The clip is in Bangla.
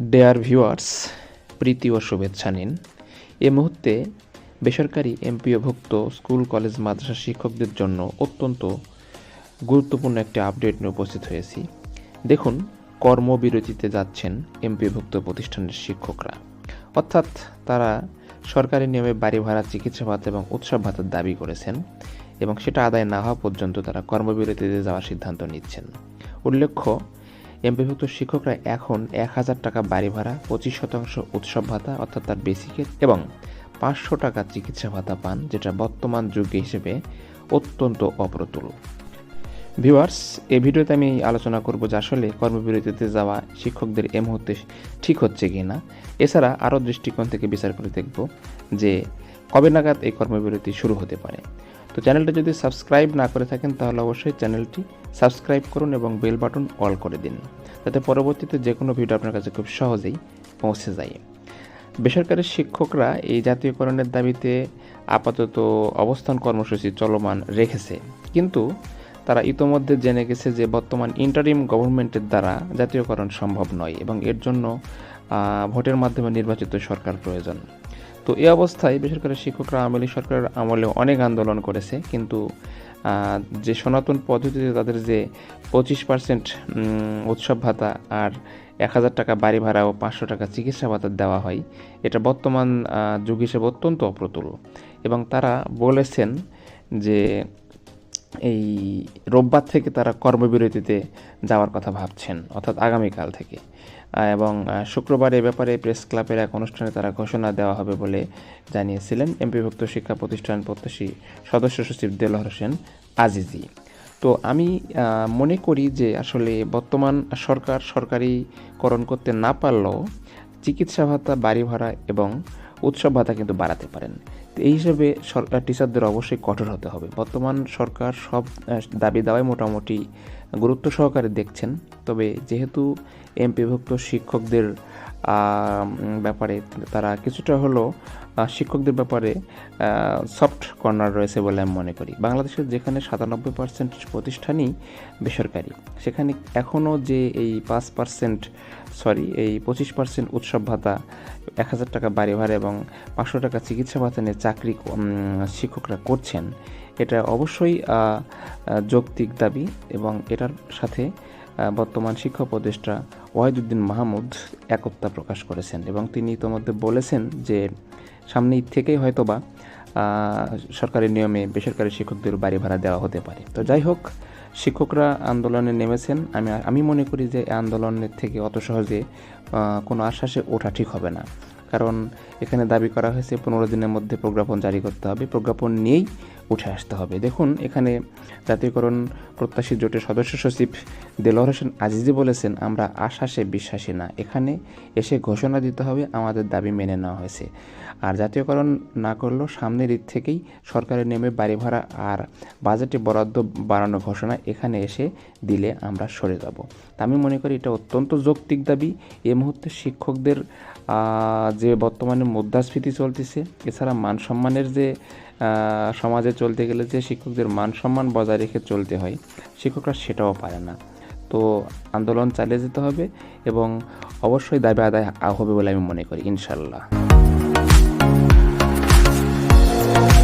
ডেয়ার ভিউয়ার্স প্রীতি ও শুভেচ্ছা নিন। এ মুহূর্তে বেসরকারি এমপিওভুক্ত স্কুল, কলেজ, মাদ্রাসা শিক্ষকদের জন্য অত্যন্ত গুরুত্বপূর্ণ একটি আপডেট নিয়ে উপস্থিত হয়েছি। দেখুন, কর্মবিরতিতে যাচ্ছেন এমপিওভুক্ত প্রতিষ্ঠানের শিক্ষকরা। অর্থাৎ তারা সরকারি নিয়মে বাড়ি ভাড়া, চিকিৎসা ভাতা এবং উৎসব ভাতার দাবি করেছেন এবং সেটা আদায় না হওয়া পর্যন্ত তারা কর্মবিরতিতে যাওয়ার সিদ্ধান্ত নিচ্ছেন। উল্লেখ্য এমপিভুক্ত শিক্ষকরা এখন এক হাজার টাকা বাড়ি ভাড়া, পঁচিশ শতাংশ উৎসব ভাতা, অর্থাৎ তার বেসিকের এবং পাঁচশো টাকা চিকিৎসা ভাতা পান, যেটা বর্তমান যুগে হিসেবে অত্যন্ত অপ্রতুল। ভিউয়ার্স, এই ভিডিওতে আমি আলোচনা করব যে আসলে কর্মবিরতিতে যাওয়া শিক্ষকদের এ মুহূর্তে ঠিক হচ্ছে কি না এছাড়া আরও দৃষ্টিকোণ থেকে বিচার করে দেখব যে কবে নাগাদ এই কর্মবিরতি শুরু হতে পারে। তো চ্যানেলটা যদি সাবস্ক্রাইব না করে থাকেন, তাহলে অবশ্যই চ্যানেলটি সাবস্ক্রাইব করুন এবং বেল বাটন অল করে দিন। যাতে পরবর্তীতে যে কোনো ভিডিও আপনার কাছে খুব সহজেই পৌঁছে যায়। বেসরকারি শিক্ষকরা এই জাতীয়করণের দাবিতে আপাতত অবস্থান কর্মসূচি চলমান রেখেছে। কিন্তু তারা ইতোমধ্যে জেনে গেছে যে বর্তমান ইন্টারিম গভর্নমেন্টের দ্বারা জাতীয়করণ সম্ভব নয় এবং এর জন্য ভোটের মাধ্যমে নির্বাচিত সরকার প্রয়োজন। তো এই অবস্থায় বেসরকারি শিক্ষকরা আওয়ামী সরকারের আমলে অনেক আন্দোলন করেছে, কিন্তু যে সনাতন পদ্ধতিতে তাদের যে পঁচিশ পার্সেন্ট উৎসব ভাতা আর এক হাজার টাকা বাড়ি ভাড়া ও পাঁচশো টাকা চিকিৎসা ভাতা দেওয়া হয়, এটা বর্তমান যুগ হিসেবে অত্যন্ত অপ্রতুল। এবং তারা বলেছেন যে এই রোববার থেকে তারা কর্মবিরতিতে যাওয়ার কথা ভাবছেন, অর্থাৎ আগামীকাল থেকে। এবং শুক্রবার এ ব্যাপারে প্রেস ক্লাবের এক অনুষ্ঠানে তারা ঘোষণা দেওয়া হবে বলে জানিয়েছিলেন এমপিভুক্ত শিক্ষা প্রতিষ্ঠান প্রত্যাশী সদস্য সচিব দেলোয়ার হোসেন আজিজি। তো আমি মনে করি যে আসলে বর্তমান সরকার সরকারিকরণ করতে না পারলেও চিকিৎসা ভাতা, বাড়ি ভাড়া এবং উৎসব ভাতা কিন্তু বাড়াতে পারেন। তো এই হিসেবে সরকার, টিচারদের অবশ্যই কঠোর হতে হবে। বর্তমান সরকার সব দাবি দাওয়ায় মোটামুটি গুরুত্ব সহকারে দেখছেন। তবে যেহেতু এমপিভুক্ত শিক্ষকদের ব্যাপারে তারা কিছুটা হলো শিক্ষকদের ব্যাপারে সফট কর্নার রয়েছে বলে আমি মনে করি। বাংলাদেশের যেখানে সাতানব্বই পার্সেন্ট প্রতিষ্ঠানই বেসরকারি, সেখানে এখনও যে এই পাঁচ পার্সেন্ট সরি এই পঁচিশ পার্সেন্ট উৎসব ভাতা, এক হাজার টাকা বাড়ি ভাড়া এবং পাঁচশো টাকা চিকিৎসা ভাতা নিয়ে চাকরি শিক্ষকরা করছেন, এটা অবশ্যই যৌক্তিক দাবি এবং এটার সাথে বর্তমান শিক্ষা উপদেষ্টা ওয়াহিদুদ্দিন মাহমুদ একতা প্রকাশ করেছেন এবং তিনি ইতোমধ্যে বলেছেন যে সামনে থেকেই হয়তোবা সরকারি নিয়মে বেসরকারি শিক্ষকদের বাড়ি ভাড়া দেওয়া হতে পারে। তো যাই হোক, শিক্ষকরা আন্দোলনে নেমেছেন। আমি আমি মনে করি যে আন্দোলনের থেকে অত সহজে কোনো আশ্বাসে ওঠা ঠিক হবে না। কারণ এখানে দাবি করা হয়েছে, পনেরো দিনের মধ্যে প্রজ্ঞাপন জারি করতে হবে। প্রজ্ঞাপন নিয়েই উঠে আসতে হবে। দেখুন, এখানে জাতীয়করণ প্রত্যাশী জোটের সদস্য সচিব দেলোয়ার হোসেন আজিজি বলেছেন, আমরা আশ্বাসে বিশ্বাসী না। এখানে এসে ঘোষণা দিতে হবে, আমাদের দাবি মেনে নেওয়া হয়েছে। আর জাতীয়করণ না করলেও সামনের ঈদ থেকেই সরকারের নেমে বাড়ি ভাড়া আর বাজেটে বরাদ্দ বাড়ানোর ঘোষণা এখানে এসে দিলে আমরা সরে যাব। তা আমি মনে করি এটা অত্যন্ত যৌক্তিক দাবি। এ মুহূর্তে শিক্ষকদের যে বর্তমানে মুদ্রাস্ফীতি চলতেছে, এছাড়া মান সম্মানের যে সমাজে চলতে গেলে যে শিক্ষকদের মান সম্মান বজায় রেখে চলতে হয়, শিক্ষকরা সেটাও পারে না। তো আন্দোলন চালিয়ে যেতে হবে এবং অবশ্যই দাবি আদায় হবে বলে আমি মনে করি, ইনশাল্লাহ।